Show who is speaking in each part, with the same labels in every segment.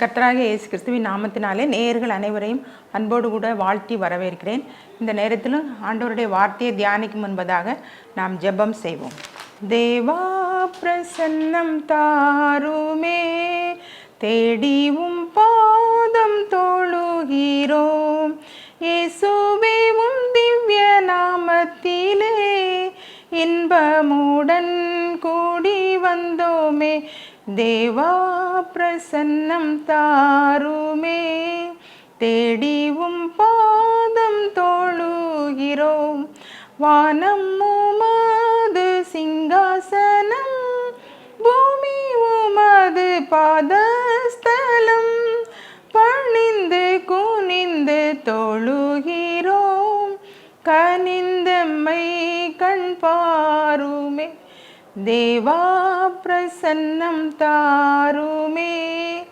Speaker 1: கர்த்தராக இயேசு கிறிஸ்துவின் நாமத்தினாலே நேயர்கள் அனைவரையும் அன்போடு கூட வாழ்த்தி வரவேற்கிறேன். இந்த நேரத்திலும் ஆண்டவருடைய வார்த்தையை தியானிக்கும் என்பதாக நாம் ஜெபம் செய்வோம். தேவா பிரசன்னம் தாருமே தேடிவும் பாதம் தொழுகிறோம் இயேசுவேவும் திவ்ய நாமத்திலே இன்பமுடன் கூடி வந்தோமே. தேவா பிரசன்னம் தாருமே தேடிவும் பாதம் தோழுகிறோம். வானம் உமது சிங்காசனம் பூமி உமது பாதஸ்தலம். பணிந்து குனிந்து தோழுகிறோம் கனிந்தம்மை கண் பாருமே. தேவா பிரசன்னம் தாருமே.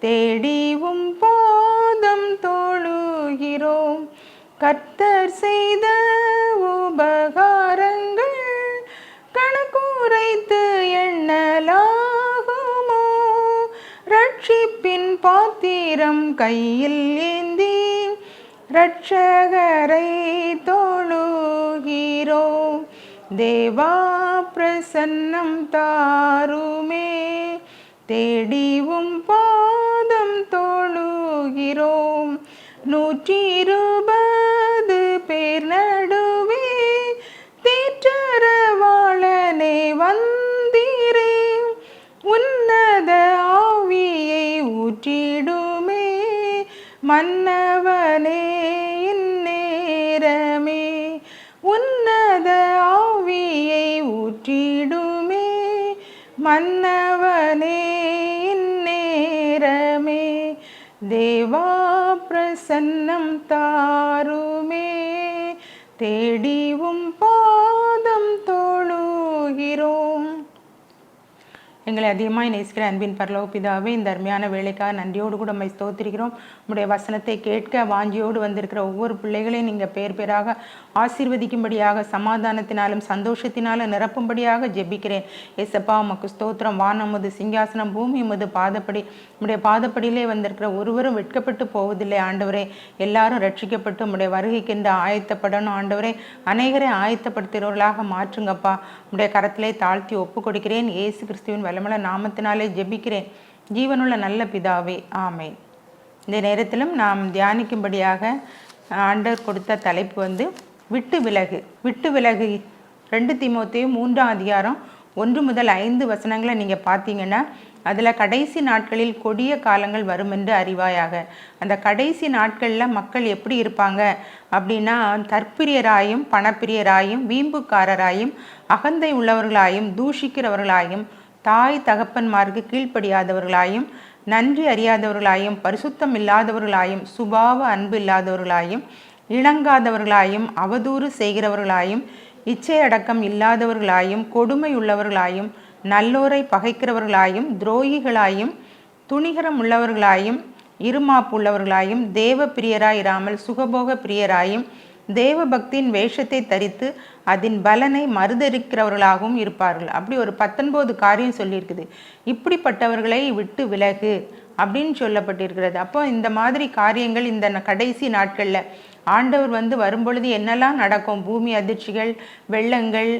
Speaker 1: தேடிவும் போதம் தோழுகிறோம். கர்த்தர் செய்த உபகாரங்கள் கணக்குரைத்து எண்ணலாகுமோ? ரட்சிப்பின் பாத்திரம் கையில் ஏந்தி ரட்சகரை தோழுகிறோம். தேவா பிரசன்னம் தாருமே தேடிவும் பாதம் தோழுகிறோம். நூற்றி இருபது பேர் நடுவே தேற்றரவாளனே வந்தீரே. உன்னத ஆவியை ஊற்றிடுமே மன் மனம் தாருமே தேடி பாதம் தோழுகிறோம் எங்களை அதிகமாக நேசிக்கிற அன்பின் பரலோ பிதாவே இந்த அருமையான வேலைக்காக நன்றியோடு கூட நம்மை ஸ்தோத்திருக்கிறோம். உங்களுடைய வசனத்தை கேட்க வாஞ்சியோடு வந்திருக்கிற ஒவ்வொரு பிள்ளைகளையும் நீங்கள் பேர் பேராக ஆசீர்வதிக்கும்படியாக சமாதானத்தினாலும் சந்தோஷத்தினாலும் நிரப்பும்படியாக ஜெபிக்கிறேன். ஏசப்பா உமக்கு ஸ்தோத்திரம். வானமுது சிங்காசனம் பூமி முது பாதப்படி. உடைய பாதப்படியிலே வந்திருக்கிற ஒருவரும் வெட்கப்பட்டு போவதில்லை ஆண்டவரே. எல்லாரும் ரட்சிக்கப்பட்டு உடைய வருகைக்கென்று ஆயத்தப்படணும் ஆண்டவரே. அநேகரை ஆயத்தப்படுத்துகிறவர்களாக மாற்றுங்கப்பா. உடைய கரத்திலே தாழ்த்தி ஒப்பு கொடுக்கிறேன் ஏசு கிறிஸ்துவின் பரிமள நாமத்தினாலே ஜெபிக்கிறேன். ஜீவனுள்ள நல்ல பிதாவே ஆமேன். இந்த நேரத்திலும் நாம் தியானிக்கும்படியாக ஆண்டர் கொடுத்த தலைப்பு வந்து விட்டு விலகு. விட்டு விலகு. ரெண்டு திமுத்தையும் மூன்றாம் அதிகாரம் ஒன்று முதல் ஐந்து வசனங்களை நீங்கள் பார்த்தீங்கன்னா அதில் கடைசி நாட்களில் கொடிய காலங்கள் வரும் என்று அறிவாயாக. அந்த கடைசி நாட்களில் மக்கள் எப்படி இருப்பாங்க அப்படின்னா தற்பிரியராயும் பணப்பிரியராயும் வீம்புக்காரராயும் அகந்தை உள்ளவர்களாயும் தூஷிக்கிறவர்களாயும் தாய் தகப்பன்மார்க்கு கீழ்ப்படியாதவர்களாயும் நன்றி அறியாதவர்களாயும் பரிசுத்தம் இல்லாதவர்களாயும் சுபாவ அன்பு இல்லாதவர்களாயும் இணங்காதவர்களாயும் அவதூறு செய்கிறவர்களாயும் இச்சையடக்கம் இல்லாதவர்களாயும் கொடுமை உள்ளவர்களாயும் நல்லோரை பகைக்கிறவர்களாயும் துரோகிகளாயும் துணிகரம் உள்ளவர்களாயும் இருமாப்பு உள்ளவர்களாயும் தேவ பிரியராயிராமல் சுகபோக பிரியராயும் தேவபக்தியின் வேஷத்தை தரித்து அதன் பலனை மறுதரிக்கிறவர்களாகவும் இருப்பார்கள். அப்படி ஒரு பத்தொன்பது காரியம் சொல்லியிருக்குது. இப்படிப்பட்டவர்களை விட்டு விலகு அப்படின்னு சொல்லப்பட்டிருக்கிறது. அப்போ இந்த மாதிரி காரியங்கள் இந்த கடைசி நாட்களில் ஆண்டவர் வந்து வரும்பொழுது என்னெல்லாம் நடக்கும்? பூமி அதிர்ச்சிகள் வெள்ளங்கள்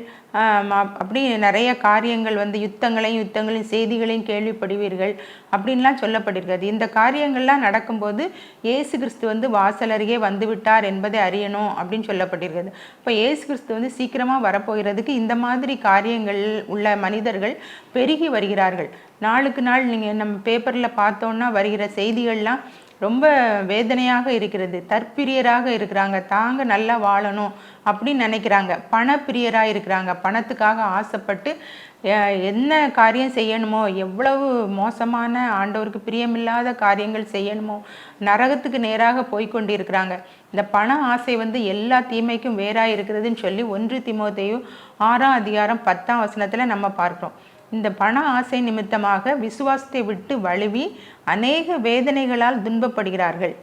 Speaker 1: அப்படி நிறைய காரியங்கள் வந்து யுத்தங்களையும் யுத்தங்களையும் செய்திகளையும் கேள்விப்படுவீர்கள் அப்படின்லாம் சொல்லப்பட்டிருக்கிறது இந்த காரியங்கள்லாம் நடக்கும்போது இயேசு கிறிஸ்து வந்து வாசல் அருகே வந்து விட்டார் என்பதை அறியணும் அப்படின்னு சொல்லப்பட்டிருக்கிறது இப்போ இயேசு கிறிஸ்து வந்து சீக்கிரமாக வரப்போகிறதுக்கு இந்த மாதிரி காரியங்கள் உள்ள மனிதர்கள் பெருகி வருகிறார்கள். நாளுக்கு நாள் நீங்கள் நம்ம பேப்பரில் பார்த்தோன்னா வருகிற செய்திகள்லாம் ரொம்ப வேதனையாக இருக்கிறது. தற்பிரியராக இருக்கிறாங்க. தாங்க நல்லா வாழணும் அப்படின்னு நினைக்கிறாங்க. பணப்பிரியராக இருக்கிறாங்க. பணத்துக்காக ஆசைப்பட்டு என்ன காரியம் செய்யணுமோ எவ்வளவு மோசமான ஆண்டவருக்கு பிரியமில்லாத காரியங்கள் செய்யணுமோ நரகத்துக்கு நேராக போய் இருக்கிறாங்க இந்த பண ஆசை வந்து எல்லா தீமைக்கும் வேறாக இருக்கிறதுன்னு சொல்லி ஒன்று திமோத்தேயு ஆறாம் அதிகாரம் பத்தாம் வசனத்தில் நம்ம பார்க்குறோம். இந்த பண ஆசை நிமித்தமாக விசுவாசத்தை விட்டு வழுவி அநேக வேதனைகளால் துன்பப்படுகிறார்கள்.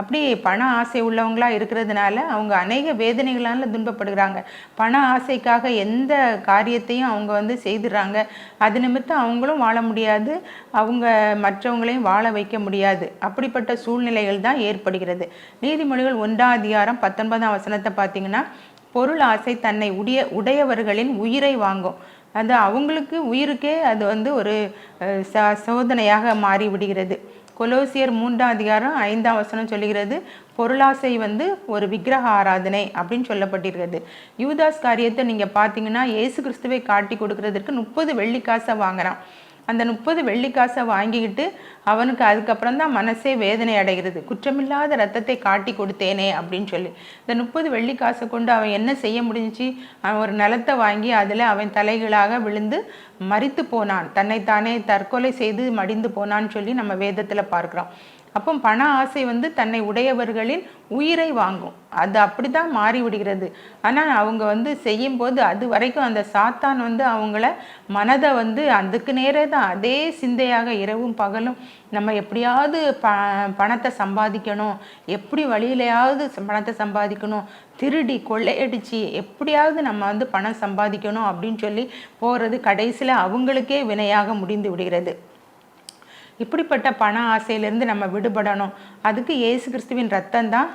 Speaker 1: அப்படி பண ஆசை உள்ளவங்களாக இருக்கிறதுனால அவங்க அநேக வேதனைகளால் துன்பப்படுகிறாங்க. பண ஆசைக்காக எந்த காரியத்தையும் அவங்க வந்து செய்துடுறாங்க அது நிமித்தம் அவங்களும் வாழ முடியாது. அவங்க மற்றவங்களையும் வாழ வைக்க முடியாது. அப்படிப்பட்ட சூழ்நிலைகள் தான் ஏற்படுகிறது. நீதிமொழிகள் ஒன்றாம் அதிகாரம் பத்தொன்பதாம் வசனத்தை பார்த்தீங்கன்னா பொருள் ஆசை தன்னை உடைய உடையவர்களின் உயிரை வாங்கும். அது அவங்களுக்கு உயிருக்கே அது வந்து ஒரு ச சோதனையாக மாறி விடுகிறது. கொலோசியர் மூன்றாம் அதிகாரம் ஐந்தாம் வசனம் சொல்லுகிறது பொருளாசை வந்து ஒரு விக்கிரக ஆராதனை அப்படின்னு சொல்லப்பட்டிருக்கிறது. யூதாஸ் காரியத்தை நீங்கள் பார்த்தீங்கன்னா இயேசு கிறிஸ்துவை காட்டி கொடுக்கறதற்கு முப்பது வெள்ளிக்காசை வாங்குறான். அந்த முப்பது வெள்ளிக்காசை வாங்கிக்கிட்டு அவனுக்கு அதுக்கப்புறம் தான் மனசே வேதனை அடைகிறது குற்றமில்லாத ரத்தத்தை காட்டி கொடுத்தேனே அப்படின்னு சொல்லி. இந்த முப்பது வெள்ளிக்காசை கொண்டு அவன் என்ன செய்ய முடிஞ்சிச்சு? அவன் ஒரு நிலத்தை வாங்கி அதில் அவன் தலைகளாக விழுந்து மறித்து போனான். தன்னைத்தானே தற்கொலை செய்து மடிந்து போனான்னு சொல்லி நம்ம வேதத்தில் பார்க்குறோம். அப்போ பண ஆசை வந்து தன்னை உடையவர்களின் உயிரை வாங்கும். அது அப்படி தான் மாறிவிடுகிறது. ஆனால் அவங்க வந்து செய்யும்போது அது வரைக்கும் அந்த சாத்தான் வந்து அவங்கள மனதை வந்து அதுக்கு நேரே தான் அதே சிந்தையாக இரவும் பகலும் நம்ம எப்படியாவது ப பணத்தை சம்பாதிக்கணும். எப்படி வழியிலையாவது பணத்தை சம்பாதிக்கணும். திருடி கொள்ளையடிச்சு எப்படியாவது நம்ம வந்து பணம் சம்பாதிக்கணும் அப்படின்னு சொல்லி போகிறது கடைசியில் அவங்களுக்கே வினையாக முடிந்து விடுகிறது. இப்படிப்பட்ட பண ஆசையிலிருந்து நம்ம விடுபடணும். அதுக்கு இயேசு கிறிஸ்துவின் ரத்தம் தான்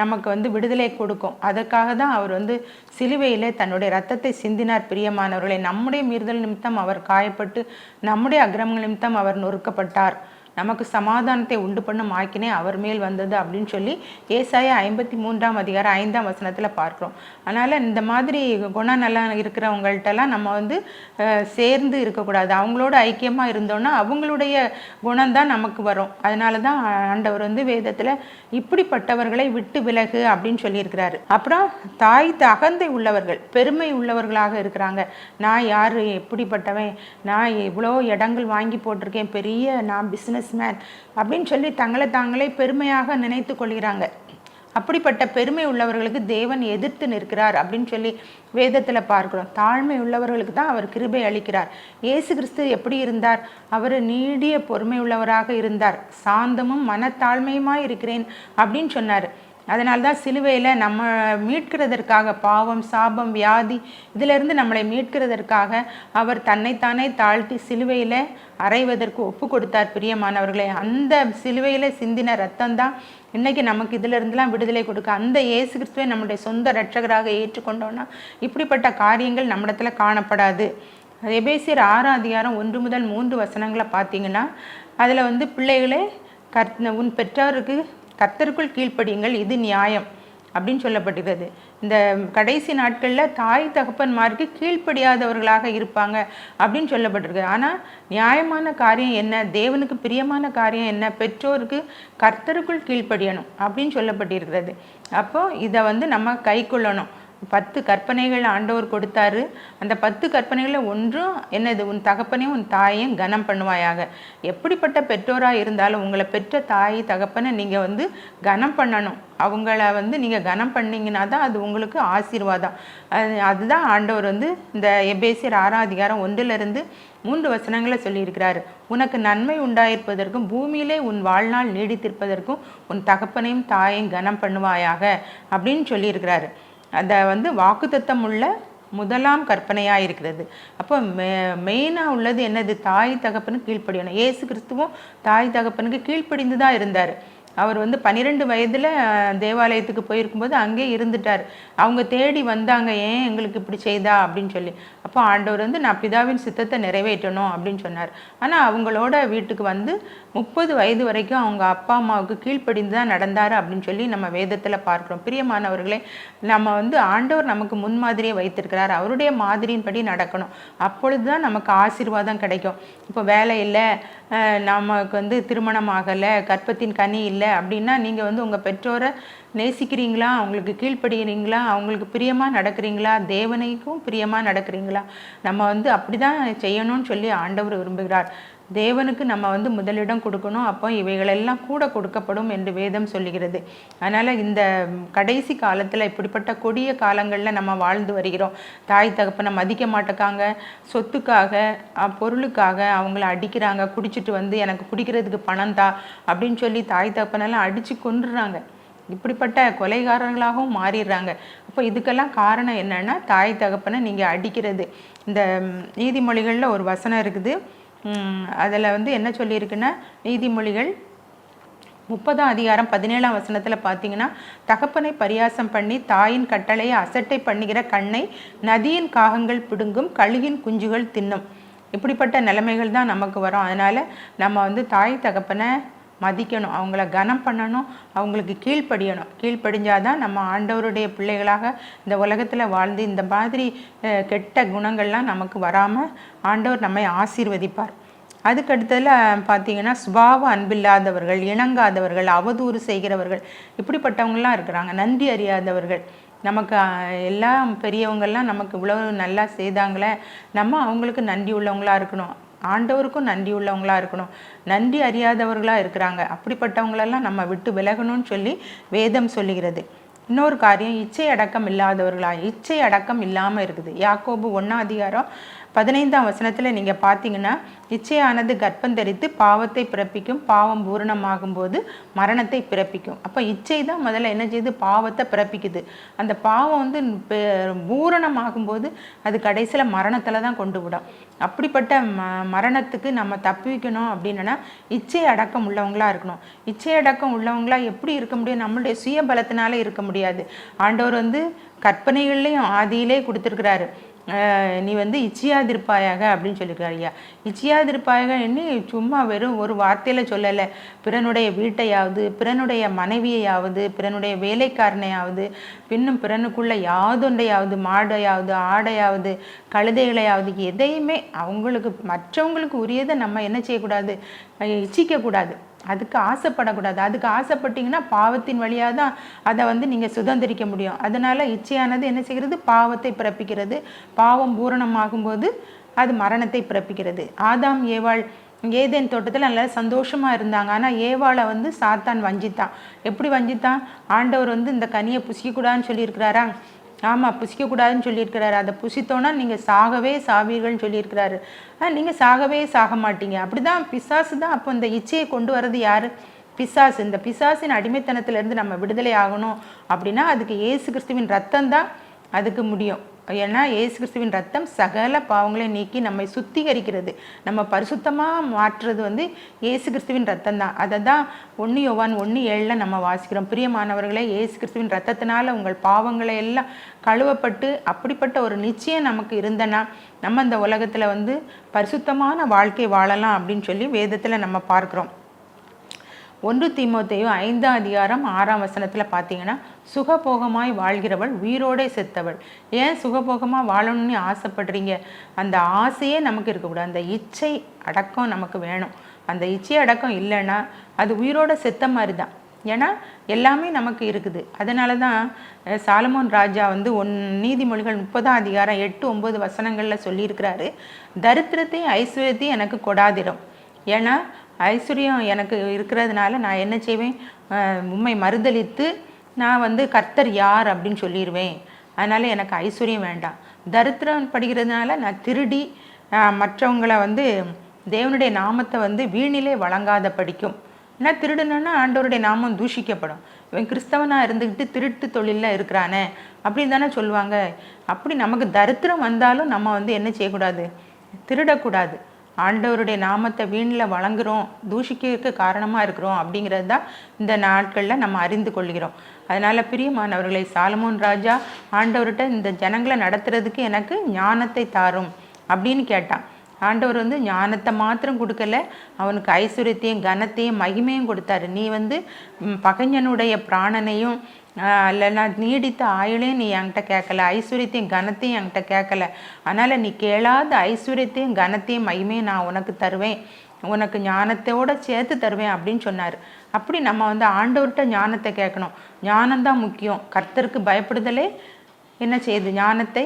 Speaker 1: நமக்கு வந்து விடுதலை கொடுக்கும். அதற்காக தான் அவர் வந்து சிலுவையிலே தன்னுடைய ரத்தத்தை சிந்தினார் பிரியமானவர்களை. நம்முடைய மீறுதல் நிமித்தம் அவர் காயப்பட்டு நம்முடைய அக்கிரமங்கள் நிமித்தம் அவர் நொறுக்கப்பட்டார். நமக்கு சமாதானத்தை உண்டு பண்ணும் ஆக்கினே அவர் மேல் வந்தது அப்படின்னு சொல்லி ஏசாய ஐம்பத்தி மூன்றாம் அதிகாரம் ஐந்தாம் வசனத்தில் பார்க்குறோம். அதனால் இந்த மாதிரி குணம் நல்லா இருக்கிறவங்கள்ட்டெல்லாம் நம்ம வந்து சேர்ந்து இருக்கக்கூடாது. அவங்களோட ஐக்கியமாக இருந்தோன்னா அவங்களுடைய குணம்தான் நமக்கு வரும். அதனால தான் ஆண்டவர் வந்து வேதத்தில் இப்படிப்பட்டவர்களை விட்டு விலகு அப்படின்னு சொல்லியிருக்கிறாரு. அப்புறம் தாய் தகந்தை உள்ளவர்கள் பெருமை உள்ளவர்களாக இருக்கிறாங்க. நான் யார்? எப்படிப்பட்டவன்? நான் இவ்வளோ இடங்கள் வாங்கி போட்டிருக்கேன். பெரிய நான் பிஸ்னஸ் மேன் அப்படின்னு சொல்லி தங்களை தாங்களே பெருமையாக நினைத்து கொள்கிறாங்க. அப்படிப்பட்ட பெருமை உள்ளவர்களுக்கு தேவன் எதிர்த்து நிற்கிறார் அப்படின்னு சொல்லி வேதத்தில் பார்க்கிறோம். தாழ்மை உள்ளவர்களுக்கு தான் அவர் கிருபை அளிக்கிறார். இயேசு கிறிஸ்து எப்படி இருந்தார்? அவர் நீடிய பொறுமை உள்ளவராக இருந்தார். சாந்தமும் மனத்தாழ்மையுமாய் இருக்கிறேன் அப்படின்னு சொன்னார். அதனால தான் சிலுவையில் நம்ம மீட்கிறதற்காக பாவம் சாபம் வியாதி இதிலிருந்து நம்மளை மீட்கிறதற்காக அவர் தன்னைத்தானே தாழ்த்தி சிலுவையில் அறைவதற்கு ஒப்பு கொடுத்தார் பிரியமானவர்களே. அந்த சிலுவையில் சிந்தின ரத்தம்தான் இன்றைக்கி நமக்கு இதிலிருந்துலாம் விடுதலை கொடுக்க. அந்த இயேசு கிறிஸ்துவை நம்முடைய சொந்த இரட்சகராக ஏற்றுக்கொண்டோன்னா இப்படிப்பட்ட காரியங்கள் நம்மிடத்தில் காணப்படாது. எபேசியர் ஆறாம் அதிகாரம் ஒன்று முதல் மூன்று வசனங்களை பார்த்தீங்கன்னா அதில் வந்து பிள்ளைகளே கர் உன் பெற்றோருக்கு கர்த்தருக்குள் கீழ்ப்படியுங்கள் இது நியாயம் அப்படின்னு சொல்லப்பட்டிருக்கிறது. இந்த கடைசி நாட்களில் தாய் தகப்பன்மாருக்கு கீழ்ப்படியாதவர்களாக இருப்பாங்க அப்படின்னு சொல்லப்பட்டிருக்கு. ஆனால் நியாயமான காரியம் என்ன? தேவனுக்கு பிரியமான காரியம் என்ன? பெற்றோருக்கு கர்த்தருக்குள் கீழ்ப்படியணும் அப்படின்னு சொல்லப்பட்டிருக்கிறது. அப்போது இதை வந்து நம்ம கை கொள்ளணும். பத்து கற்பனைகள் ஆண்டவர் கொடுத்தாரு. அந்த பத்து கற்பனைகளில் ஒன்றும் என்னது? உன் தகப்பனையும் உன் தாயையும் கனம் பண்ணுவாயாக. எப்படிப்பட்ட பெற்றோராக இருந்தாலும் உங்களை பெற்ற தாய் தகப்பனை நீங்கள் வந்து கனம் பண்ணணும். அவங்கள வந்து நீங்கள் கனம் பண்ணிங்கன்னா தான் அது உங்களுக்கு ஆசீர்வாதம் அது அதுதான் ஆண்டவர் வந்து இந்த எபேசியர் ஆறாம் அதிகாரம் ஒன்றிலிருந்து மூன்று வசனங்களை சொல்லியிருக்கிறாரு. உனக்கு நன்மை உண்டாயிருப்பதற்கும் பூமியிலே உன் வாழ்நாள் நீடித்திருப்பதற்கும் உன் தகப்பனையும் தாயையும் கனம் பண்ணுவாயாக அப்படின்னு சொல்லியிருக்கிறாரு. அதை வந்து வாக்குத்தத்தம் உள்ள முதலாம் கற்பனையாக இருக்கிறது. அப்போ மெ மெயினாக உள்ளது என்னது? தாய் தகப்பனுக்கு கீழ்ப்படியணும். ஏசு கிறிஸ்துவும் தாய் தகப்பனுக்கு கீழ்ப்படிந்து தான் இருந்தார். அவர் வந்து பன்னிரெண்டு வயதில் தேவாலயத்துக்கு போயிருக்கும்போது அங்கே இருந்துட்டார். அவங்க தேடி வந்தாங்க ஏன் எங்களுக்கு இப்படி செய்தா? அப்படின்னு சொல்லி. அப்போ ஆண்டவர் வந்து நான் பிதாவின் சித்தத்தை நிறைவேற்றணும் அப்படின்னு சொன்னார். ஆனால் அவங்களோட வீட்டுக்கு வந்து முப்பது வயது வரைக்கும் அவங்க அப்பா அம்மாவுக்கு கீழ்ப்படிந்து தான் நடந்தார் அப்படின்னு சொல்லி நம்ம வேதத்தில் பார்க்குறோம். பிரியமானவர்களே நம்ம வந்து ஆண்டவர் நமக்கு முன்மாதிரியை வைத்திருக்கிறார். அவருடைய மாதிரியின்படி நடக்கணும். அப்பொழுது தான் நமக்கு ஆசீர்வாதம் கிடைக்கும். இப்போ வேலை இல்லை நமக்கு வந்து திருமணம் ஆகலை கற்பத்தின் கனி இல்லை அப்படின்னா நீங்கள் வந்து உங்கள் பெற்றோரை நேசிக்கிறீங்களா? அவங்களுக்கு கீழ்ப்படுகிறீங்களா? அவங்களுக்கு பிரியமாக நடக்கிறீங்களா? தேவனைக்கும் பிரியமாக நடக்கிறீங்களா? நம்ம வந்து அப்படி தான் செய்யணும்னு சொல்லி ஆண்டவர் விரும்புகிறார். தேவனுக்கு நம்ம வந்து முதலிடம் கொடுக்கணும் அப்போ இவைகளெல்லாம் கூட கொடுக்கப்படும் என்று வேதம் சொல்லுகிறது. அதனால் இந்த கடைசி காலத்தில் இப்படிப்பட்ட கொடிய காலங்களில் நம்ம வாழ்ந்து வருகிறோம். தாய் தகப்பனை மதிக்க மாட்டேக்காங்க சொத்துக்காக பொருளுக்காக அவங்கள அடிக்கிறாங்க குடிச்சிட்டு வந்து எனக்கு குடிக்கிறதுக்கு பணம் தா அப்படின்னு சொல்லி தாய் தகப்பனெல்லாம் அடித்து கொன்றுறாங்க. இப்படிப்பட்ட கொலைகாரர்களாகவும் மாறிடுறாங்க. அப்போ இதுக்கெல்லாம் காரணம் என்னென்னா தாய் தகப்பனை நீங்கள் அடிக்கிறது. இந்த நீதிமொழிகளில் ஒரு வசனம் இருக்குது. அதில் வந்து என்ன சொல்லியிருக்குன்னா நீதிமொழிகள் முப்பதாம் அதிகாரம் பதினேழாம் வசனத்தில் பார்த்தீங்கன்னா தகப்பனை பரியாசம் பண்ணி தாயின் கட்டளையை அசட்டை பண்ணுகிற கண்ணை நதியின் காகங்கள் பிடுங்கும் கழுகின் குஞ்சுகள் தின்னும். இப்படிப்பட்ட நிலைமைகள் தான் நமக்கு வரும். அதனால் நம்ம வந்து தாய் தகப்பனை மதிக்கணும். அவங்கள கனம் பண்ணணும். அவங்களுக்கு கீழ்ப்படியணும். கீழ்ப்படிஞ்சாதான் நம்ம ஆண்டவருடைய பிள்ளைகளாக இந்த உலகத்தில் வாழ்ந்து இந்த மாதிரி கெட்ட குணங்கள்லாம் நமக்கு வராமல் ஆண்டவர் நம்மை ஆசீர்வதிப்பார். அதுக்கடுத்ததில் பார்த்தீங்கன்னா சுபாவ அன்பில்லாதவர்கள் இணங்காதவர்கள் அவதூறு செய்கிறவர்கள் இப்படிப்பட்டவங்களாம் இருக்கிறாங்க. நன்றி அறியாதவர்கள். நமக்கு எல்லாம் பெரியவங்கள்லாம் நமக்கு இவ்வளவு நல்லா செய்தாங்களே நம்ம அவங்களுக்கு நன்றி உள்ளவங்களா இருக்கணும். ஆண்டவருக்கும் நன்றி உள்ளவங்களா இருக்கணும். நன்றி அறியாதவர்களாக இருக்கிறாங்க. அப்படிப்பட்டவங்களெல்லாம் நம்ம விட்டு விலகணும்னு சொல்லி வேதம் சொல்லுகிறது. இன்னொரு காரியம் இச்சை அடக்கம் இல்லாதவர்களா? இச்சை அடக்கம் இல்லாமல் இருக்குது. யாக்கோபு ஒன்றாம் அதிகாரம் பதினைந்தாம் வசனத்தில் நீங்கள் பார்த்தீங்கன்னா இச்சையானது கர்ப்பம் தரித்து பாவத்தை பிறப்பிக்கும் பாவம் பூரணமாகும் போது மரணத்தை பிறப்பிக்கும். அப்போ இச்சை தான் முதல்ல என்ன செய்யுது பாவத்தை பிறப்பிக்குது. அந்த பாவம் வந்து பெ- பூரணமாகும் போது அது கடைசியில் மரணத்தில் தான் கொண்டு விடும். அப்படிப்பட்ட ம மரணத்துக்கு நம்ம தப்பிக்கணும் அப்படின்னா இச்சை அடக்கம் உள்ளவங்களா இருக்கணும். இச்சை அடக்கம் உள்ளவங்களா எப்படி இருக்க முடியும்? நம்மளுடைய சுய பலத்தினால இருக்க முடியாது. ஆண்டவர் வந்து கற்பனைகள்லையும் ஆதியிலே கொடுத்துருக்கிறாரு. நீ வந்து இச்சியாதிருப்பாயாக அப்படின்னு சொல்லியிருக்காரு ஐயா இச்சியாதிருப்பாயாக சும்மா வெறும் ஒரு வார்த்தையில் சொல்லலை. பிறனுடைய வீட்டையாவது பிறனுடைய மனைவியையாவது பிறனுடைய வேலைக்காரனையாவது பின்னும் பிறனுக்குள்ள யாதொன்றையாவது மாடையாவது ஆடையாவது கழுதைகளையாவது எதையுமே அவங்களுக்கு மற்றவங்களுக்கு உரியதை நம்ம என்ன செய்யக்கூடாது? இச்சிக்கக்கூடாது. அதுக்கு ஆசைப்படக்கூடாது. அதுக்கு ஆசைப்பட்டீங்கன்னா பாவத்தின் வழியாக தான் அதை வந்து நீங்கள் சுதந்திரிக்க முடியும். அதனால் இச்சையானது என்ன செய்கிறது? பாவத்தை பிறப்பிக்கிறது. பாவம் பூரணமாகும்போது அது மரணத்தை பிறப்பிக்கிறது. ஆதாம் ஏவாள் ஏதேன் தோட்டத்தில் நல்லா சந்தோஷமாக இருந்தாங்க. ஆனால் ஏவாளை வந்து சாத்தான் வஞ்சித்தான். எப்படி வஞ்சித்தான்? ஆண்டவர் வந்து இந்த கனியை புசிக்கக்கூடாதுன்னு சொல்லியிருக்கிறாரா? ஆமாம் புசிக்கக்கூடாதுன்னு சொல்லியிருக்கிறாரு. அதை புசித்தோன்னா நீங்கள் சாகவே சாவீர்கள்னு சொல்லியிருக்கிறாரு. நீங்கள் சாகவே சாக மாட்டீங்க. அப்படிதான் பிசாசு தான் அப்போ இந்த இச்சையை கொண்டு வர்றது யார்? பிசாசு. இந்த பிசாசின் அடிமைத்தனத்திலேருந்து நம்ம விடுதலை ஆகணும் அப்படின்னா அதுக்கு இயேசு கிறிஸ்துவின் ரத்தம் தான் அதுக்கு முடியும். ஏன்னா இயேசு கிறிஸ்துவின் ரத்தம் சகல பாவங்களை நீக்கி நம்மை சுத்திகரிக்கிறது. நம்ம பரிசுத்தமாக மாற்றுறது வந்து இயேசு கிறிஸ்துவின் ரத்தம் தான் அதை தான் ஒன்று யோவான் ஒன்று ஏழில் நம்ம வாசிக்கிறோம். பிரியமானவர்களே இயேசு கிறிஸ்துவின் ரத்தத்தினால உங்கள் பாவங்களை எல்லாம் கழுவப்பட்டு அப்படிப்பட்ட ஒரு நிச்சயம் நமக்கு இருந்தனா நம்ம இந்த உலகத்தில் வந்து பரிசுத்தமான வாழ்க்கை வாழலாம் அப்படின்னு சொல்லி வேதத்தில் நம்ம பார்க்குறோம். ஒன்று தீமோத்தையும் ஐந்தாம் அதிகாரம் ஆறாம் வசனத்தில் பார்த்தீங்கன்னா சுகபோகமாய் வாழ்கிறவள் உயிரோடே செத்தவள். ஏன் சுகபோகமாக வாழணும்னு ஆசைப்படுறீங்க? அந்த ஆசையே நமக்கு இருக்கக்கூடாது. அந்த இச்சை அடக்கம் நமக்கு வேணும். அந்த இச்சை அடக்கம் இல்லைன்னா அது உயிரோட செத்த மாதிரி தான் ஏன்னா எல்லாமே நமக்கு இருக்குது. அதனால தான் சாலமோன் ராஜா வந்து ஒன் நீதிமொழிகள் முப்பதாம் அதிகாரம் எட்டு ஒன்பது வசனங்களில் சொல்லியிருக்கிறாரு. தரித்திரத்தையும் ஐஸ்வர்யத்தையும் எனக்கு கொடாதிரும். ஏன்னா ஐஸ்வர்யம் எனக்கு இருக்கிறதுனால நான் என்ன செய்வேன்? உண்மை மறுதளித்து மறுதலித்து நான் வந்து கர்த்தர் யார் அப்படின்னு சொல்லிடுவேன் அதனால் எனக்கு ஐஸ்வர்யம் வேண்டாம். தரித்திரம் படிக்கிறதுனால நான் திருடி மற்றவங்களை வந்து தேவனுடைய நாமத்தை வந்து வீணிலே வழங்காத படிக்கும். ஏன்னா திருடுனா ஆண்டவருடைய நாமம் தூஷிக்கப்படும். இவன் கிறிஸ்தவனாக இருந்துக்கிட்டு திருட்டு தொழிலில் இருக்கிறானே அப்படின்னு தானே சொல்லுவாங்க. அப்படி நமக்கு தரித்திரம் வந்தாலும் நம்ம வந்து என்ன செய்யக்கூடாது? திருடக்கூடாது. ஆண்டவருடைய நாமத்தை வீணில் வழங்குகிறோம் தூஷிக்கிறதுக்கு காரணமாக இருக்கிறோம் அப்படிங்கிறது தான் இந்த நாட்களில் நம்ம அறிந்து கொள்கிறோம். அதனால் பிரியமானவர்களை சாலமோன் ராஜா ஆண்டவர்கிட்ட இந்த ஜனங்களை நடத்துறதுக்கு எனக்கு ஞானத்தை தாரும் அப்படின்னு கேட்டான். ஆண்டவர் வந்து ஞானத்தை மாத்திரம் கொடுக்கல அவனுக்கு ஐஸ்வர்யத்தையும் கனத்தையும் மகிமையும் கொடுத்தாரு. நீ வந்து பகைஞனுடைய பிராணனையும் இல்லைன்னா நீடித்த ஆயுளையும் நீ என்கிட்ட கேட்கல. ஐஸ்வர்யத்தையும் கனத்தையும் என்கிட்ட கேட்கல. அதனால் நீ கேளாத ஐஸ்வர்யத்தையும் கனத்தையும் மகிமையும் நான் உனக்கு தருவேன். உனக்கு ஞானத்தோட சேர்த்து தருவேன் அப்படின்னு சொன்னார். அப்படி நம்ம வந்து ஆண்டவர்கிட்ட ஞானத்தை கேட்கணும். ஞானம்தான் முக்கியம். கர்த்தருக்கு பயப்படுதலே என்ன செய்யுது? ஞானத்தை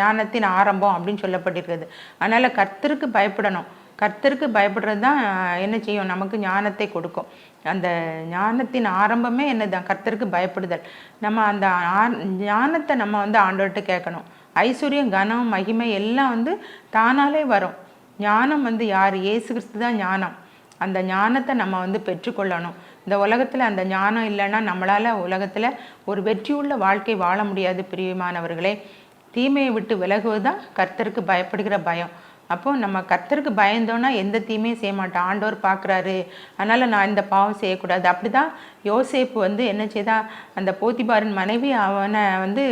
Speaker 1: ஞானத்தின் ஆரம்பம் அப்படின்னு சொல்லப்பட்டிருக்கிறது. அதனால் கர்த்தருக்கு பயப்படணும். கர்த்தருக்கு பயப்படுறது தான் என்ன செய்யும்? நமக்கு ஞானத்தை கொடுக்கும். அந்த ஞானத்தின் ஆரம்பமே என்னதான்? கர்த்தருக்கு பயப்படுதல். நம்ம அந்த ஆ- ஞானத்தை நம்ம வந்து ஆண்டவர்கிட்ட கேட்கணும். ஐஸ்வர்யம் கனம் மகிமை எல்லாம் வந்து தானாலே வரும். ஞானம் வந்து யார்? இயேசு கிறிஸ்து தான் ஞானம். அந்த ஞானத்தை நம்ம வந்து பெற்றுக்கொள்ளணும். இந்த உலகத்தில் அந்த ஞானம் இல்லைன்னா நம்மளால் உலகத்தில் ஒரு வெற்றியுள்ள வாழ்க்கை வாழ முடியாது பிரியமானவர்களே. தீமையை விட்டு விலகுவது தான் கர்த்தருக்கு பயப்படுகிற பயம். அப்போ நம்ம கர்த்தருக்கு பயந்தோன்னா எந்த தீமையும் செய்ய மாட்டோம். ஆண்டவர் பார்க்குறாரு. அதனால் நான் இந்த பாவம் செய்யக்கூடாது. அப்படி தான் யோசேப்பு வந்து என்ன செய்தா? அந்த போத்திபாரின் மனைவி அவனை வந்து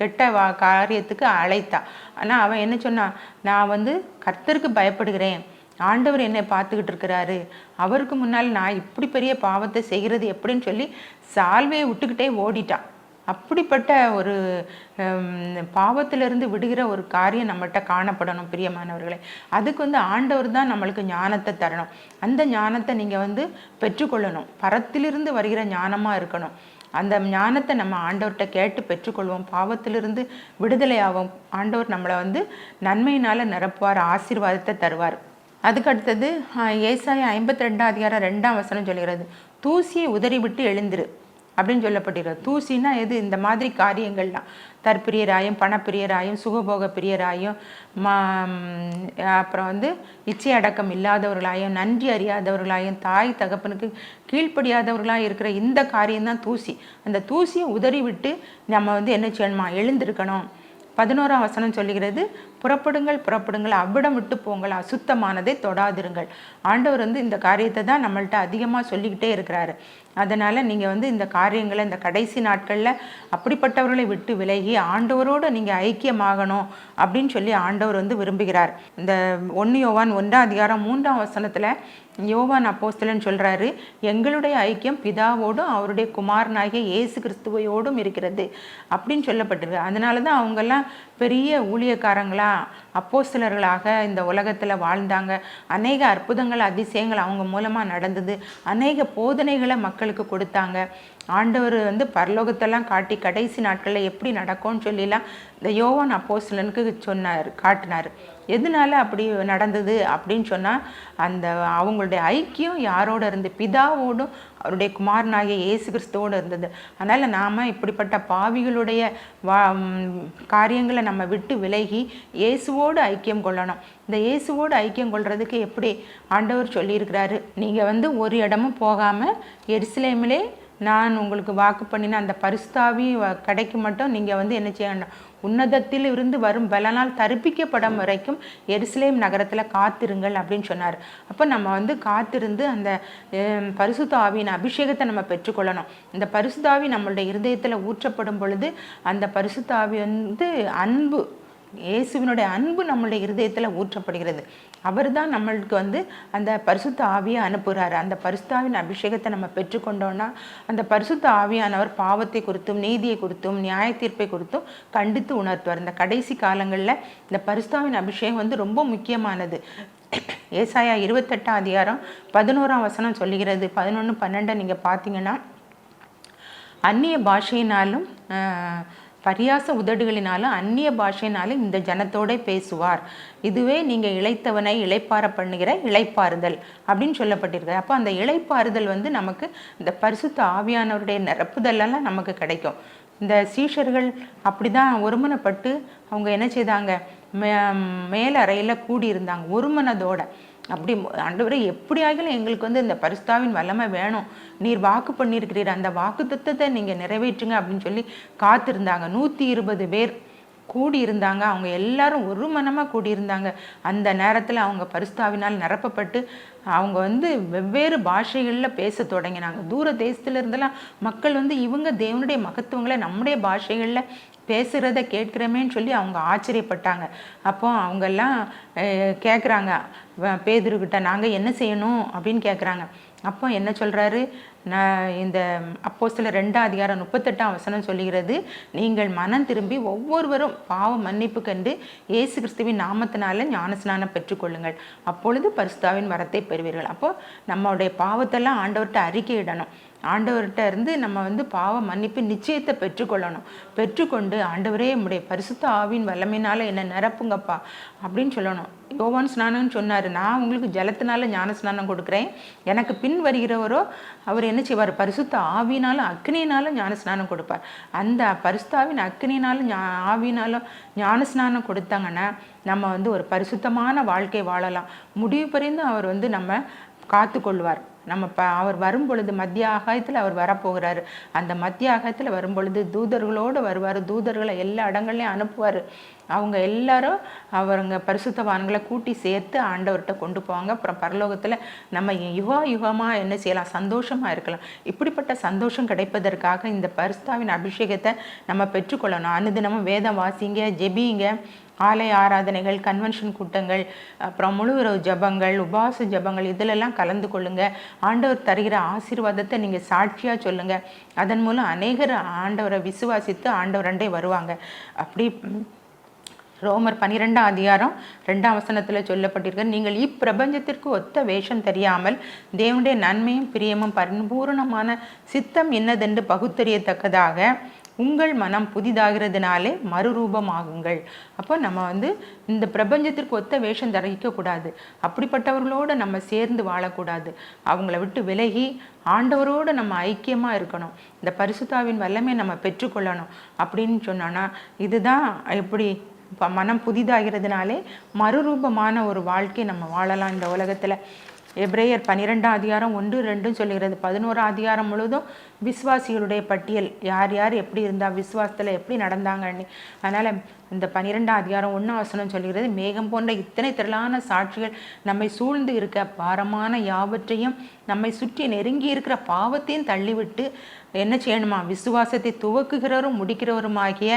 Speaker 1: கெட்ட வா காரியத்துக்கு அழைத்தா. ஆனால் அவன் என்ன சொன்னான் நான் வந்து கர்த்தருக்கு பயப்படுகிறேன். ஆண்டவர் என்னை பார்த்துக்கிட்டு இருக்கிறாரு. அவருக்கு முன்னால் நான் இப்படி பெரிய பாவத்தை செய்கிறது எப்படின்னு சொல்லி சால்வையை விட்டுக்கிட்டே ஓடிட்டான் அப்படிப்பட்ட ஒரு பாவத்திலிருந்து விடுகிற ஒரு காரியம் நம்மகிட்ட காணப்படணும் பிரியமானவர்களே. அதுக்கு வந்து ஆண்டவர் தான் நம்மளுக்கு ஞானத்தை தரணும். அந்த ஞானத்தை நீங்கள் வந்து பெற்றுக்கொள்ளணும். பரத்திலிருந்து வருகிற ஞானமாக இருக்கணும். அந்த ஞானத்தை நம்ம ஆண்டவர்கிட்ட கேட்டு பெற்றுக்கொள்வோம். பாவத்திலிருந்து விடுதலை ஆகும் ஆண்டவர் நம்மளை வந்து நன்மையினால் நிரப்புவார் ஆசீர்வாதத்தை தருவார். அதுக்கு அடுத்தது ஏசாய ஐம்பத்தி ரெண்டாம் அதிகாரம் ரெண்டாம் வசனம் சொல்கிறது தூசியை உதறிவிட்டு எழுந்திரு. அப்படின்னு சொல்லப்பட்டிருக்கிறது. தூசினா எது? இந்த மாதிரி காரியங்கள்லாம். தற்பிரியராயும் பணப்பிரியராயும் சுகபோக பிரியராயும் மா அப்புறம் வந்து இச்சை அடக்கம் இல்லாதவர்களாயும் நன்றி அறியாதவர்களாயும் தாய் தகப்பனுக்கு கீழ்ப்படியாதவர்களாக இருக்கிற இந்த காரியம்தான் தூசி. அந்த தூசியை உதறிவிட்டு நம்ம வந்து என்ன செய்யணுமா? எழுந்திருக்கணும். பதினோராம் வசனம் சொல்லுகிறது புறப்படுங்கள் புறப்படுங்கள் அவ்விடம் விட்டு போங்கள் அசுத்தமானதை தொடாதிருங்கள். ஆண்டவர் வந்து இந்த காரியத்தை தான் நம்மள்ட்ட அதிகமாக சொல்லிக்கிட்டே இருக்கிறாரு. அதனால் நீங்கள் வந்து இந்த காரியங்களை இந்த கடைசி நாட்களில் அப்படிப்பட்டவர்களை விட்டு விலகி ஆண்டவரோடு நீங்கள் ஐக்கியமாகணும் அப்படின்னு சொல்லி ஆண்டவர் வந்து விரும்புகிறார். இந்த ஒன்று யோவான் ஒன்றாம் அதிகாரம் மூன்றாம் வசனத்தில் யோவான் அப்போஸ்தலன் சொல்கிறாரு எங்களுடைய ஐக்கியம் பிதாவோடும் அவருடைய குமாரனாகிய இயேசு கிறிஸ்துவையோடும் இருக்கிறது. அப்படின்னு சொல்லப்பட்டிருக்கு. அதனால தான் அவங்கெல்லாம் பெரிய ஊழியக்காரங்களா அப்போஸ்தலர்களாக இந்த உலகத்தில் வாழ்ந்தாங்க. அநேக அற்புதங்கள் அதிசயங்கள் அவங்க மூலமாக நடந்தது. அநேக போதனைகளை மக்களுக்கு கொடுத்தாங்க. ஆண்டவர் வந்து பரலோகத்தெல்லாம் காட்டி கடைசி நாட்களில் எப்படி நடக்கும்னு சொல்லிலாம் இந்த யோவான் அப்போசிலனுக்கு சொன்னார் காட்டினார். எதனால அப்படி நடந்தது அப்படின்னு சொன்னால் அந்த அவங்களுடைய ஐக்கியம் யாரோட இருந்து பிதாவோடும் அவருடைய குமாரனாகிய இயேசு கிறிஸ்துவோடு இருந்தது. அதனால் நாம் இப்படிப்பட்ட பாவிகளுடைய வா காரியங்களை நம்ம விட்டு விலகி இயேசுவோடு ஐக்கியம் கொள்ளணும். இந்த இயேசுவோடு ஐக்கியம் கொள்றதுக்கு எப்படி ஆண்டவர் சொல்லியிருக்கிறாரு? நீங்கள் வந்து ஒரு இடமும் போகாமல் எருசலேமிலே நான் உங்களுக்கு வாக்கு பண்ணின அந்த பரிஸ்தாவி வ- மட்டும் நீங்கள் வந்து என்ன செய்யணும் உன்னதத்தில் இருந்து வரும் பலனால் தரிப்பிக்கப்படும் வரைக்கும் எருசலேம் நகரத்தில் காத்திருங்கள் அப்படின்னு சொன்னார். அப்போ நம்ம வந்து காத்திருந்து அந்த ஹம், பரிசுத்த ஆவியின் அபிஷேகத்தை நம்ம பெற்றுக்கொள்ளணும். இந்த பரிசுத்தாவி நம்மளுடைய இருதயத்தில் ஊற்றப்படும் பொழுது அந்த பரிசுத்தாவி வந்து அன்பு இயேசுவினுடைய அன்பு நம்மளுடைய இருதயத்தில் ஊற்றப்படுகிறது. அவர் தான் நம்மளுக்கு வந்து அந்த பரிசுத்த ஆவியை அனுப்புகிறாரு அந்த பரிசுத்தாவின் அபிஷேகத்தை நம்ம பெற்றுக்கொண்டோன்னா அந்த பரிசுத்த ஆவியானவர் பாவத்தை குறித்தும் நீதியை குறித்தும் நியாய தீர்ப்பை குறித்தும் கண்டித்து உணர்த்துவார். இந்த கடைசி காலங்களில் இந்த பரிசுத்தாவின் அபிஷேகம் வந்து ரொம்ப முக்கியமானது. ஏசாயா இருபத்தெட்டாம் அதிகாரம் பதினோராம் வசனம் சொல்லுகிறது. பதினொன்று பன்னெண்டை நீங்கள் பார்த்தீங்கன்னா அந்நிய பாஷையினாலும் ஆஹ், பரியாச உதடுகளினாலும் அந்நிய பாஷையினாலும் இந்த ஜனத்தோட பேசுவார். இதுவே நீங்கள் இழைத்தவனை இழைப்பார பண்ணுகிற இழைப்பாறுதல் அப்படின்னு சொல்லப்பட்டிருக்கு அப்போ அந்த இழைப்பாறுதல் வந்து நமக்கு இந்த பரிசுத்த ஆவியானவருடைய நிரப்புதலெல்லாம் நமக்கு கிடைக்கும். இந்த சீஷர்கள் அப்படி தான் ஒருமனப்பட்டு அவங்க என்ன செய்தாங்க? மே மேலறையில் கூடியிருந்தாங்க. ஒருமனதோட. அப்படி ஆண்டவரே எப்படி ஆகிலும் எங்களுக்கு வந்து இந்த பரிஸ்தாவின் வல்லமை வேணும். நீர் வாக்கு பண்ணியிருக்கிறீர். அந்த வாக்கு தத்தத்தை நீங்கள் நிறைவேற்றுங்க அப்படின்னு சொல்லி காத்திருந்தாங்க. நூற்றி இருபது பேர் கூடி இருந்தாங்க அவங்க எல்லாரும் ஒரு மனமாக கூடியிருந்தாங்க. அந்த நேரத்தில் அவங்க பரிஸ்தாவினால் நிரப்பப்பட்டு அவங்க வந்து வெவ்வேறு பாஷைகளில் பேச தொடங்கினாங்க. தூர தேசத்துல இருந்தெல்லாம் மக்கள் வந்து இவங்க தேவனுடைய மகத்துவங்களை நம்முடைய பாஷைகளில் பேசுகிறத கேட்குறமேன்னு சொல்லி அவங்க ஆச்சரியப்பட்டாங்க. அப்போ அவங்கெல்லாம் கேட்குறாங்க பேதுருக்கிட்ட நாங்கள் என்ன செய்யணும்? அப்படின்னு கேட்குறாங்க அப்போ என்ன சொல்கிறாரு நான் இந்த அப்போ சில ரெண்டாம் அதிகாரம் முப்பத்தெட்டாம் வசனம் சொல்லுகிறது நீங்கள் மனம் திரும்பி ஒவ்வொருவரும் பாவ மன்னிப்பு கண்டு இயேசு கிறிஸ்துவின் நாமத்தினால ஞானஸ்நானம் பெற்றுக்கொள்ளுங்கள் அப்பொழுது பரிசுத்தாவின் வரத்தை பெறுவீர்கள். அப்போ நம்மளுடைய பாவத்தெல்லாம் ஆண்டவர்கிட்ட அறிக்கையிடணும் ஆண்டவர்கிட்ட இருந்து நம்ம வந்து பாவ மன்னிப்பு நிச்சயத்தை பெற்றுக்கொள்ளணும். பெற்றுக்கொண்டு ஆண்டவரே நம்முடைய பரிசுத்த ஆவின் வல்லமையினால என்ன நிரப்புங்கப்பா அப்படின்னு சொல்லணும். யோவான் ஸ்நானம்னு சொன்னார். நான் உங்களுக்கு ஜலத்தினால ஞான ஸ்நானம் கொடுக்குறேன். எனக்கு பின் வருகிறவரோ அவர் என்ன செய்வார்? பரிசுத்த ஆவினாலும் அக்னினாலும் ஞான ஸ்நானம் கொடுப்பார். அந்த பரிசுத்தாவின் அக்னினாலும் ஞா ஆவினாலும் ஞான ஸ்நானம் கொடுத்தாங்கன்னா நம்ம வந்து ஒரு பரிசுத்தமான வாழ்க்கை வாழலாம். முடிவு பறிந்து அவர் வந்து நம்ம காத்து கொள்வார் நம்ம ப அவர் வரும் பொழுது மத்திய ஆகாயத்தில் அவர் வரப்போகிறாரு. அந்த மத்திய ஆகாயத்தில் வரும் பொழுது தூதர்களோடு வருவார். தூதர்களை எல்லா இடங்கள்லையும் அனுப்புவார். அவங்க எல்லாரும் அவருங்க பரிசுத்தவான்களை கூட்டி சேர்த்து ஆண்டவர்கிட்ட கொண்டு போவாங்க. அப்புறம் பரலோகத்தில் நம்ம யுகா யுகமாக என்ன செய்யலாம்? சந்தோஷமாக இருக்கலாம். இப்படிப்பட்ட சந்தோஷம் கிடைப்பதற்காக இந்த பரிசுத்தாவின் அபிஷேகத்தை நம்ம பெற்றுக்கொள்ளணும். அனுதினமும் வேதம் வாசிங்க ஜெபிங்க. ஆலய ஆராதனைகள் கன்வென்ஷன் கூட்டங்கள் அப்புறம் முழுவிரவு ஜபங்கள் உபாச ஜபங்கள் இதிலெல்லாம் கலந்து கொள்ளுங்க. ஆண்டவர் தருகிற ஆசீர்வாதத்தை நீங்கள் சாட்சியாக சொல்லுங்கள் அதன் மூலம் அநேகர் ஆண்டவரை விசுவாசித்து ஆண்டவரண்டே வருவாங்க. அப்படி ரோமர் பனிரெண்டாம் அதிகாரம் ரெண்டாம் வசனத்தில் சொல்லப்பட்டிருக்க. நீங்கள் இப்பிரபஞ்சத்திற்கு ஒத்த வேஷம் தெரியாமல் தேவனுடைய நன்மையும் பிரியமும் பரிபூரணமான சித்தம் என்னதென்று பகுத்தறியத்தக்கதாக உங்கள் மனம் புதிதாகிறதுனாலே மறுரூபமாகுங்கள். அப்போ நம்ம வந்து இந்த பிரபஞ்சத்திற்கு ஒத்த வேஷம் தரிக்கக்கூடாது அப்படிப்பட்டவர்களோடு நம்ம சேர்ந்து வாழக்கூடாது. அவங்கள விட்டு விலகி ஆண்டவரோடு நம்ம ஐக்கியமாக இருக்கணும். இந்த பரிசுத்தாவின் வல்லமை நம்ம பெற்றுக்கொள்ளணும். அப்படின்னு சொன்னோன்னா இதுதான் எப்படி இப்போ மனம் புதிதாகிறதுனாலே மறுரூபமான ஒரு வாழ்க்கை நம்ம வாழலாம் இந்த உலகத்தில். எப்ரேயர் பன்னிரெண்டாம் அதிகாரம் ஒன்று ரெண்டும் சொல்லுகிறது. பதினோரு அதிகாரம் முழுவதும் விஸ்வாசிகளுடைய பட்டியல். யார் யார் எப்படி இருந்தால் விஸ்வாசத்தில் எப்படி நடந்தாங்கன்னு. அதனால் இந்த பன்னிரெண்டாம் அதிகாரம் ஒன்று வசனம் சொல்கிறது மேகம் போன்ற இத்தனை திரளான சாட்சிகள் நம்மை சூழ்ந்து இருக்க பாரமான யாவற்றையும் நம்மை சுற்றி நெருங்கி இருக்கிற பாவத்தையும் தள்ளிவிட்டு என்ன செய்யணுமா? விசுவாசத்தை துவக்குகிறவரும் முடிக்கிறவருமாகிய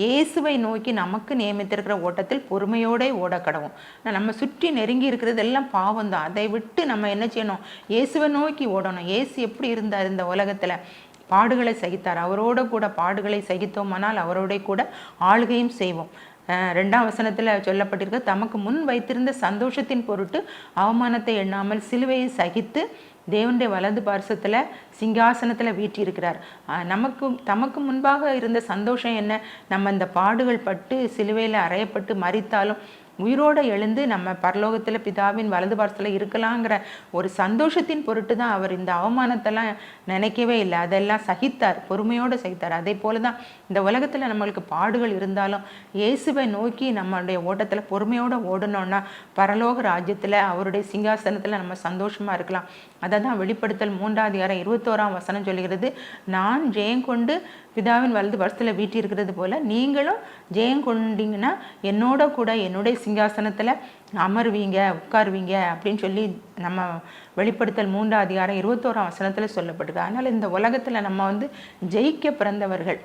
Speaker 1: இயேசுவை நோக்கி நமக்கு நியமித்திருக்கிற ஓட்டத்தில் பொறுமையோடே ஓட கடவும் நம்ம சுற்றி நெருங்கி இருக்கிறது எல்லாம் பாவம் தான் அதை விட்டு நம்ம என்ன செய்யணும்? இயேசுவை நோக்கி ஓடணும். இயேசு எப்படி இருந்தார் இந்த உலகத்தில்? பாடுகளை சகித்தார். அவரோட கூட பாடுகளை சகித்தோமானால் அவரோட கூட ஆளுகையும் செய்வோம். ரெண்டாம் வசனத்தில் சொல்லப்பட்டிருக்க தமக்கு முன் வைத்திருந்த சந்தோஷத்தின் பொருட்டு அவமானத்தை எண்ணாமல் சிலுவையை சகித்து தேவனுடைய வலது பார்சத்தில் சிங்காசனத்தில் வீற்றிருக்கிறார். நமக்கு தமக்கு முன்பாக இருந்த சந்தோஷம் என்ன? நம்ம இந்த பாடுகள் பட்டு சிலுவையில் அறையப்பட்டு மறித்தாலும் உயிரோடு எழுந்து நம்ம பரலோகத்தில் பிதாவின் வலது பார்சத்தில் இருக்கலாங்கிற ஒரு சந்தோஷத்தின் பொருட்டு தான் அவர் இந்த அவமானத்தெல்லாம் நினைக்கவே இல்லை. அதெல்லாம் சகித்தார் பொறுமையோடு சகித்தார். அதே போல தான் இந்த உலகத்தில் நம்மளுக்கு பாடுகள் இருந்தாலும் இயேசுவை நோக்கி நம்மளுடைய ஓட்டத்தில் பொறுமையோடு ஓடணும்னா பரலோக ராஜ்யத்தில் அவருடைய சிங்காசனத்தில் நம்ம சந்தோஷமாக இருக்கலாம். அதை தான் வெளிப்படுத்தல் மூன்றாவது அதிகாரம் இருபத்தோராம் வசனம் சொல்கிறது நான் ஜெயங்கொண்டு பிதாவின் வலது வருஷத்தில் வீட்டிருக்கிறது போல் நீங்களும் ஜெயம் கொண்டீங்கன்னா என்னோட கூட என்னுடைய சிங்காசனத்தில் அமருவீங்க உட்காருவீங்க அப்படின்னு சொல்லி நம்ம வெளிப்படுத்தல் மூன்றாம் அதிகாரம் இருபத்தோராம் வசனத்தில் சொல்லப்படுது. அதனால் இந்த உலகத்தில் நம்ம வந்து ஜெயிக்க பிறந்தவர்கள்.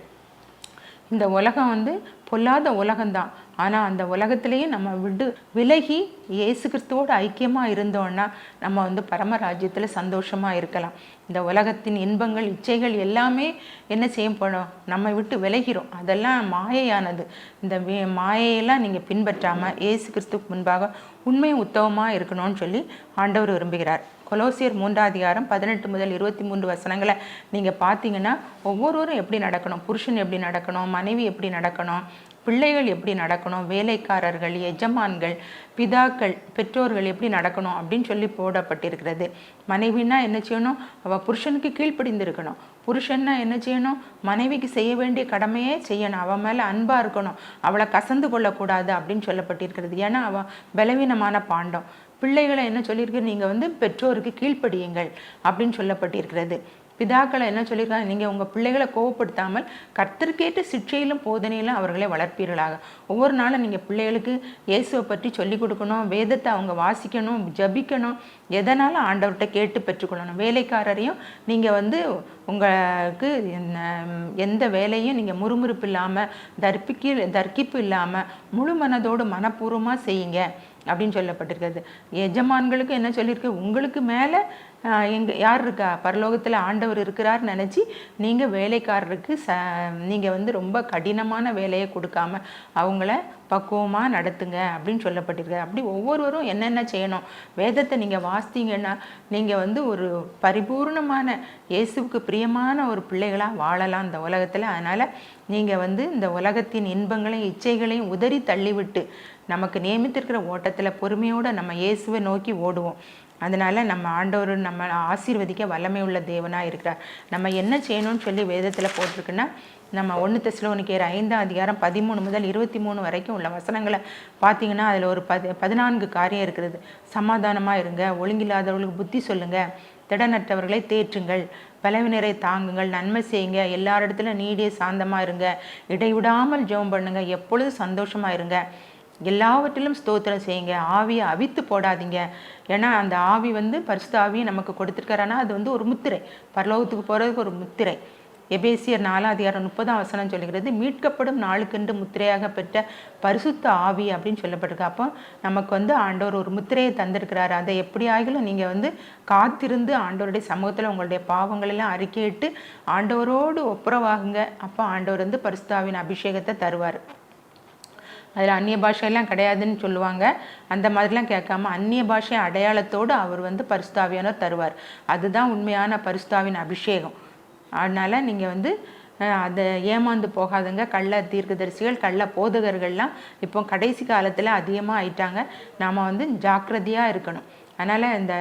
Speaker 1: இந்த உலகம் வந்து பொல்லாத உலகம்தான். ஆனால் அந்த உலகத்திலையும் நம்ம விடு விலகி இயேசு கிறிஸ்துவோடு ஐக்கியமாக இருந்தோன்னா நம்ம வந்து பரமராஜ்யத்தில் சந்தோஷமாக இருக்கலாம். இந்த உலகத்தின் இன்பங்கள் இச்சைகள் எல்லாமே என்ன செய்யப்படும் நம்ம விட்டு விலகிறோம் அதெல்லாம் மாயையானது. இந்த மாயையெல்லாம் நீங்கள் பின்பற்றாமல் இயேசு கிறிஸ்துக்கு முன்பாக உண்மையும் உத்தவமாக இருக்கணும்னு சொல்லி ஆண்டவர் விரும்புகிறார். கொலோசியர் மூன்றாதிகாரம் பதினெட்டு முதல் இருபத்தி மூன்று வசனங்களை நீங்கள் பார்த்தீங்கன்னா ஒவ்வொருவரும் எப்படி நடக்கணும்? புருஷன் எப்படி நடக்கணும்? மனைவி எப்படி நடக்கணும்? பிள்ளைகள் எப்படி நடக்கணும் வேலைக்காரர்கள் எஜமான்கள் பிதாக்கள் பெற்றோர்கள் எப்படி நடக்கணும் அப்படின்னு சொல்லி போடப்பட்டிருக்கிறது. மனைவினா என்ன செய்யணும்? அவள் புருஷனுக்கு கீழ்ப்படிந்திருக்கணும். புருஷன்னா என்ன செய்யணும்? மனைவிக்கு செய்ய வேண்டிய கடமையே செய்யணும். அவன் மேலே அன்பாக இருக்கணும். அவளை கசந்து கொள்ளக்கூடாது அப்படின்னு சொல்லப்பட்டிருக்கிறது. ஏன்னா அவள் பலவீனமான பாண்டம். பிள்ளைகளை என்ன சொல்லியிருக்கு? நீங்கள் வந்து பெற்றோருக்கு கீழ்ப்படியுங்கள் அப்படின்னு சொல்லப்பட்டிருக்கிறது. பிதாக்களை என்ன சொல்லியிருக்காங்க? நீங்கள் உங்கள் பிள்ளைகளை கோவப்படுத்தாமல் கர்த்தருக்கேற்ற சிற்றையிலும் போதனையிலும் அவர்களை வளர்ப்பீர்களாக. ஒவ்வொரு நாளும் நீங்கள் பிள்ளைகளுக்கு இயேசுவை பற்றி சொல்லிக் கொடுக்கணும் வேதத்தை அவங்க வாசிக்கணும் ஜபிக்கணும் எதனாலும் ஆண்டவர்கிட்ட கேட்டு பெற்றுக்கொள்ளணும். வேலைக்காரரையும் நீங்கள் வந்து உங்களுக்கு எந்த வேலையும் நீங்கள் முறுமுறுப்பு இல்லாமல் தர்ப்பிக்கு தர்க்கிப்பு இல்லாமல் முழு மனதோடு மனப்பூர்வமாக செய்யுங்க அப்படின்னு சொல்லப்பட்டிருக்கிறது. எஜமான்களுக்கு என்ன சொல்லியிருக்கு? உங்களுக்கு மேலே எங்கள் யார் இருக்கா? பரலோகத்தில் ஆண்டவர் இருக்கிறார் நினச்சி நீங்கள் வேலைக்காரருக்கு ச நீங்கள் வந்து ரொம்ப கடினமான வேலையை கொடுக்காம அவங்கள பக்குவமாக நடத்துங்க அப்படின்னு சொல்லப்பட்டிருக்கு. அப்படி ஒவ்வொருவரும் என்னென்ன செய்யணும்? வேதத்தை நீங்கள் வாசித்தீங்கன்னா நீங்கள் வந்து ஒரு பரிபூர்ணமான இயேசுவுக்கு பிரியமான ஒரு பிள்ளைகளாக வாழலாம் இந்த உலகத்தில். அதனால் நீங்கள் வந்து இந்த உலகத்தின் இன்பங்களையும் இச்சைகளையும் உதறி தள்ளிவிட்டு நமக்கு நியமித்திருக்கிற ஓட்டத்தில் பொறுமையோடு நம்ம இயேசுவை நோக்கி ஓடுவோம். அதனால் நம்ம ஆண்டவர் நம்ம ஆசீர்வதிக்க வல்லமை உள்ள தேவனாக இருக்கிறார். நம்ம என்ன செய்யணும்னு சொல்லி வேதத்தில் போட்டிருக்குன்னா நம்ம ஒன்று தெஸ்லோனிக்கேர் ஐந்தாம் அதிகாரம் பதிமூணு முதல் இருபத்தி மூணு வரைக்கும் உள்ள வசனங்களை பார்த்தீங்கன்னா அதில் ஒரு பதி பதினான்கு காரியம் இருக்கிறது சமாதானமாக இருங்க ஒழுங்கில்லாதவர்களுக்கு புத்தி சொல்லுங்கள் திடநற்றவர்களை தேற்றுங்கள் பலவினரை தாங்குங்கள் நன்மை செய்யுங்க எல்லாரிடத்துல நீடிய சாந்தமாக இருங்க இடைவிடாமல் ஜெபம் பண்ணுங்கள் எப்பொழுதும் சந்தோஷமாக இருங்க. எல்லாவற்றிலும் ஸ்தோத்திரம் செய்யுங்க. ஆவியை அவித்து போடாதீங்க. ஏன்னா அந்த ஆவி வந்து பரிசுத்த ஆவியை நமக்கு கொடுத்துருக்காருன்னா அது வந்து ஒரு முத்திரை. பரலோகத்துக்கு போகிறதுக்கு ஒரு முத்திரை. எபேசியர் நாலாம் அதிகாரம் முப்பதாம் வசனம் சொல்லுகிறது மீட்கப்படும் நாளுக்கென்று முத்திரையாக பெற்ற பரிசுத்த ஆவி அப்படின்னு சொல்லப்பட்டிருக்கு. அப்போ நமக்கு வந்து ஆண்டவர் ஒரு முத்திரையை தந்திருக்கிறார். அதை எப்படி ஆகிலும் நீங்கள் வந்து காத்திருந்து ஆண்டவருடைய சமூகத்தில் உங்களுடைய பாவங்களெல்லாம் அறிக்கையிட்டு ஆண்டவரோடு ஒப்புரவாகுங்க. அப்போ ஆண்டவர் வந்து பரிசுத்தாவின் அபிஷேகத்தை தருவார். அதில் அந்நிய பாஷையெல்லாம் கிடையாதுன்னு சொல்லுவாங்க. அந்த மாதிரிலாம் கேட்காம அந்நிய பாஷை அடையாளத்தோடு அவர் வந்து பரிசுத்தாவியானவர் தருவார். அதுதான் உண்மையான பரிசுத்தாவின் அபிஷேகம். அதனால் நீங்கள் வந்து அதை ஏமாந்து போகாதுங்க. கள்ள தீர்க்கதரிசிகள் கள்ள போதகர்கள்லாம் இப்போ கடைசி காலத்தில் அதிகமாக ஆயிட்டாங்க நாம் வந்து ஜாக்கிரதையாக இருக்கணும். அதனால் இந்த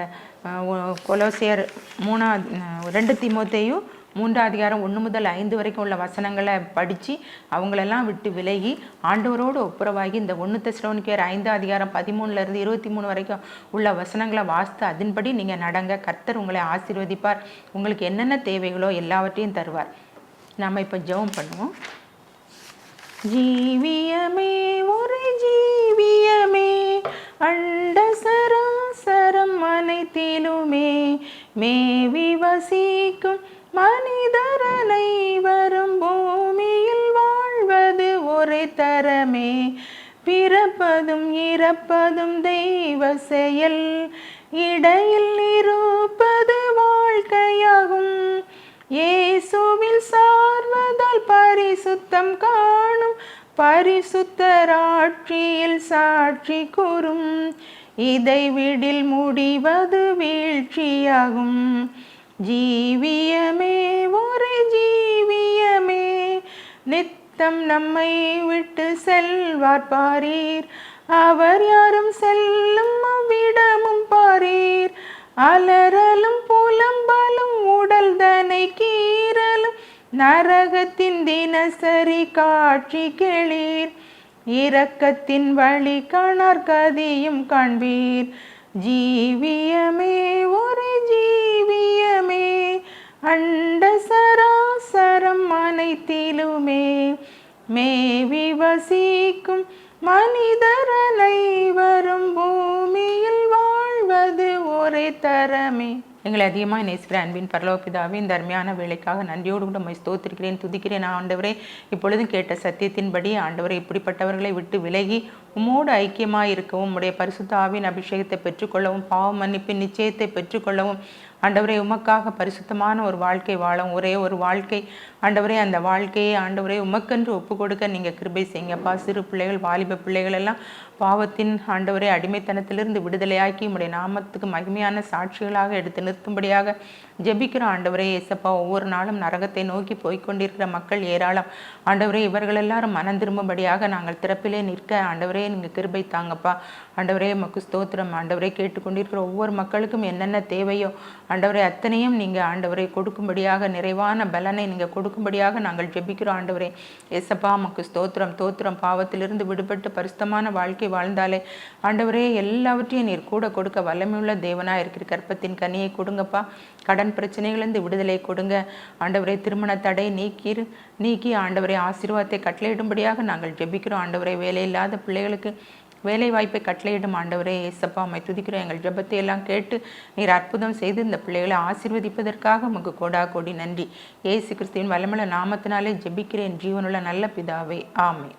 Speaker 1: கொலோசியர் மூணாவது ரெண்டு திமுத்தையும் மூன்றாம் அதிகாரம் ஒன்று முதல் ஐந்து வரைக்கும் உள்ள வசனங்களை படித்து அவங்களெல்லாம் விட்டு விலகி ஆண்டவரோடு ஒப்புரவாகி இந்த ஒன்று தெஸ்லோனிக்கேர் ஐந்து அதிகாரம் பதிமூணுலேருந்து இருபத்தி மூணு வரைக்கும் உள்ள வசனங்களை வாசித்து அதன்படி நீங்கள் நடங்க. கர்த்தர் உங்களை ஆசீர்வதிப்பார். உங்களுக்கு என்னென்ன தேவைகளோ எல்லாவற்றையும் தருவார். நாம் இப்போ ஜெபம் பண்ணுவோம். ஜீவியமே ஒரு ஜீவியமே அண்ட சராசரம் அனைத்திலுமே மேவி வசிக்கும் மனிதரனை வரும் பூமியில் வாழ்வது ஒரே தரமே. பிறப்பதும் இறப்பதும் தெய்வ செயல். இடையில் இருப்பது வாழ்க்கையாகும். ஏசுவில் சார்வது பரிசுத்தம் காணும் பரிசுத்தராட்சியில் சாட்சி கூறும். இதை விடில் முடிவது வீழ்ச்சியாகும். ஜீவியமே ஒரு ஜீவியமே நித்தம் நம்மை விட்டு செல்வார் பாரீர். அவர் யாரும் செல்லும் அவ்விடமும் பாரீர். அலறலும் புலம்பலும் உடல் தனை கீரலும் நரகத்தின் தினசரி காட்சி கேளீர். இரக்கத்தின் வழி காணார் கதியும் காண்பீர். ஜீவியமே ஒரு ஜீவியமே அண்ட சராசரம் அனைத்திலுமே. மேவி வசிக்கும் மனிதர் அனைவரும் பூமியில் வாழ்வது ஒரே தரமே. எங்களை அதிகமாக நேசிக்கிற அன்பின் பரலோபிதாவே இந்த அருமையான வேலைக்காக நன்றியோடு கூட மை ஸ்தோத்திருக்கிறேன் துதிக்கிறேன். ஆண்டவரே இப்பொழுதும் கேட்ட சத்தியத்தின்படி ஆண்டவரை இப்படிப்பட்டவர்களை விட்டு விலகி உம்மோடு ஐக்கியமாக இருக்கவும் உம்முடைய பரிசுத்தாவின் அபிஷேகத்தை பெற்றுக்கொள்ளவும் பாவ மன்னிப்பின் நிச்சயத்தை பெற்றுக்கொள்ளவும் ஆண்டவரே உமக்காக பரிசுத்தமான ஒரு வாழ்க்கை வாழும். ஒரே ஒரு வாழ்க்கை. ஆண்டவரே அந்த வாழ்க்கையை ஆண்டவரே உமக்கென்று ஒப்பு கொடுக்க நீங்கள் கிருபை செய்யுங்கப்பா. சிறு பிள்ளைகள் வாலிப பிள்ளைகள் எல்லாம் பாவத்தின் ஆண்டவரே அடிமைத்தனத்திலிருந்து விடுதலையாக்கி உடைய நாமத்துக்கு மகிமையான சாட்சிகளாக எடுத்து நிறுத்தும்படியாக ஜெபிக்கிற ஆண்டவரே ஏசப்பா ஒவ்வொரு நாளும் நரகத்தை நோக்கி போய்கொண்டிருக்கிற மக்கள் ஏராளம். ஆண்டவரே இவர்கள் எல்லாரும் மனம் திரும்பும்படியாக நாங்கள் திறப்பிலே நிற்க ஆண்டவரே நீங்கள் கிருபை தாங்கப்பா. ஆண்டவரே மக்கு ஸ்தோத்திரம். ஆண்டவரே கேட்டுக்கொண்டிருக்கிற ஒவ்வொரு மக்களுக்கும் என்னென்ன தேவையோ ஆண்டவரே அத்தனையும் நீங்கள் ஆண்டவரை கொடுக்கும்படியாக நிறைவான பலனை நீங்கள் கொடுக்கும்படியாக நாங்கள் ஜெபிக்கிறோம். ஆண்டவரே ஏசப்பா மக்கு ஸ்தோத்திரம். தோத்திரம் பாவத்திலிருந்து விடுபட்டு பரிசுத்தமான வாழ்க்கை வாழ்ந்தாலே ஆண்டவரே எல்லாவற்றையும் நீர் கூட கொடுக்க வல்லமையுள்ள தேவனாக இருக்கிற கற்பத்தின் கனியை கொடுங்கப்பா. கடன் பிரச்சனைகளிலிருந்து விடுதலை கொடுங்க. ஆண்டவரை திருமண தடை நீக்கி நீக்கி ஆண்டவரை ஆசீர்வாதத்தை கட்டளையிடும்படியாக நாங்கள் ஜெபிக்கிறோம். ஆண்டவரை வேலையில்லாத பிள்ளைகளுக்கு வேலை வாய்ப்பை கட்டளையிடும் ஆண்டவரே ஏசப்பா அம்மை துதிக்கிறோம். எங்கள் ஜபத்தை எல்லாம் கேட்டு நீர் அற்புதம் செய்து இந்த பிள்ளைகளை ஆசீர்வதிப்பதற்காக உமக்கு கோடா கோடி நன்றி. ஏசு கிறிஸ்துவின் வல்லமல நாமத்தினாலே ஜெபிக்கிறேன். ஜீவனுள்ள நல்ல பிதாவே. ஆமை